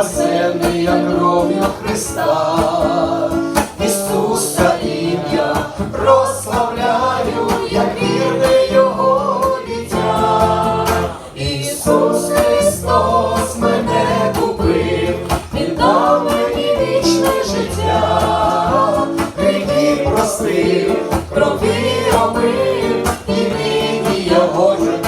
спасенний я кров'ю Христа, Ісуса ім'я прославляю, як вірне Його дитя. Ісус Христос мене купив, Він дав мені вічне життя, гріхи простив, крові омив, і нині я Боже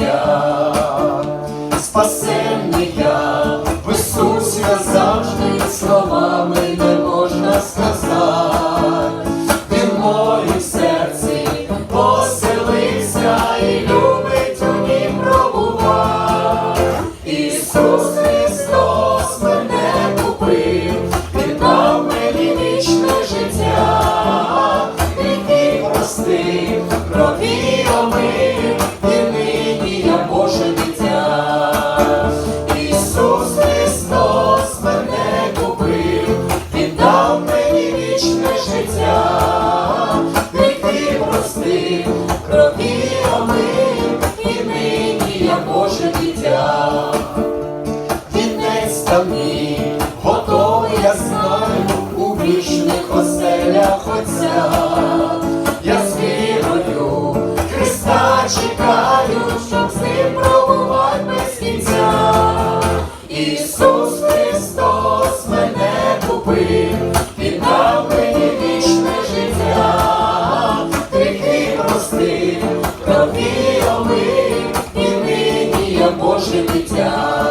я спасення в Ісусі завжди словами не можна сказати. Він в життя, гріхи простив, крові омив, і нині я Боже дитя. Вінець там мій, готовий, я знаю, у вічних оселях Отця. Я з вірою Христа чекаю, щоб з ним крові омив, і нині Боже дитя.